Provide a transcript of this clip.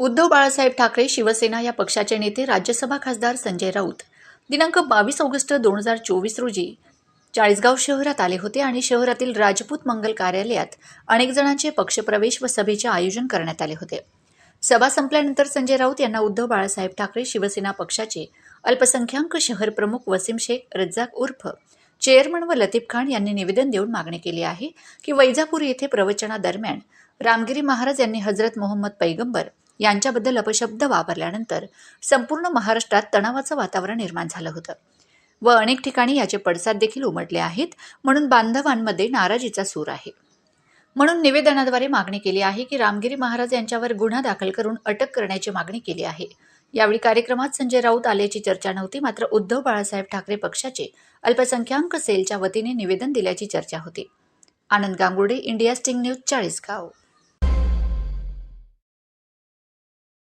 उद्धव बाळासाहेब ठाकरे शिवसेना या पक्षाचे नेते राज्यसभा खासदार संजय राऊत. दिनांक बावीस ऑगस्ट दोन हजार चोवीस रोजी चाळीसगाव शहरात आले होते आणि शहरातील राजपूत मंगल कार्यालयात अनेक जणांचे पक्षप्रवेश व सभेचे आयोजन करण्यात आले होते. सभा संपल्यानंतर संजय राऊत यांना उद्धव बाळासाहेब ठाकरे शिवसेना पक्षाचे अल्पसंख्याक शहर प्रमुख वसीम शेख रज्जाक उर्फ चेअरमन व लतीफ खान यांनी निवेदन देऊन मागणी केली आहे की वैजापूर येथे प्रवचनादरम्यान रामगिरी महाराज यांनी हजरत मोहम्मद पैगंबर यांच्याबद्दल अपशब्द वापरल्यानंतर संपूर्ण महाराष्ट्रात तणावाचं वातावरण निर्माण झालं होतं. व अनेक ठिकाणी याचे पडसाद देखील उमटले आहेत म्हणून बांधवांमध्ये नाराजीचा सूर आहे. म्हणून निवेदनाद्वारे मागणी केली आहे की रामगिरी महाराज यांच्यावर गुन्हा दाखल करून अटक करण्याची मागणी केली आहे. यावेळी कार्यक्रमात संजय राऊत आल्याची चर्चा नव्हती मात्र उद्धव बाळासाहेब ठाकरे पक्षाचे अल्पसंख्याक सेलच्या वतीने निवेदन दिल्याची चर्चा होती. Anand Gangude India sting news Chalisgaon.